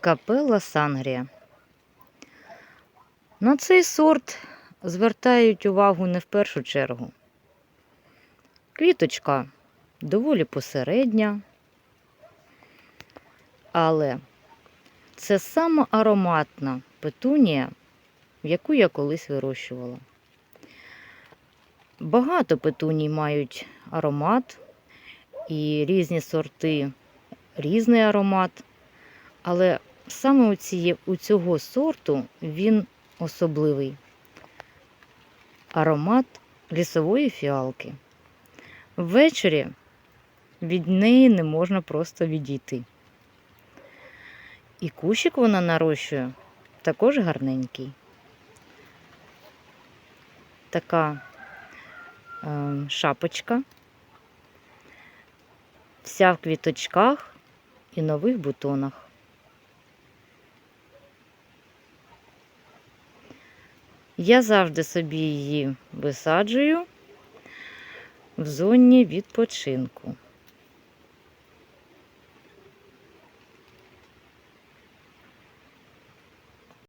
Капелла Сангрія. На цей сорт звертають увагу не в першу чергу. Квіточка доволі посередня, але це сама ароматна петунія, яку я колись вирощувала. Багато петуній мають аромат, і різні сорти різний аромат. Але саме у, цього сорту він особливий. Аромат лісової фіалки. Ввечері від неї не можна просто відійти. І кущик вона нарощує також гарненький. Така е, шапочка. Вся в квіточках і нових бутонах. Я завжди собі її висаджую в зоні відпочинку.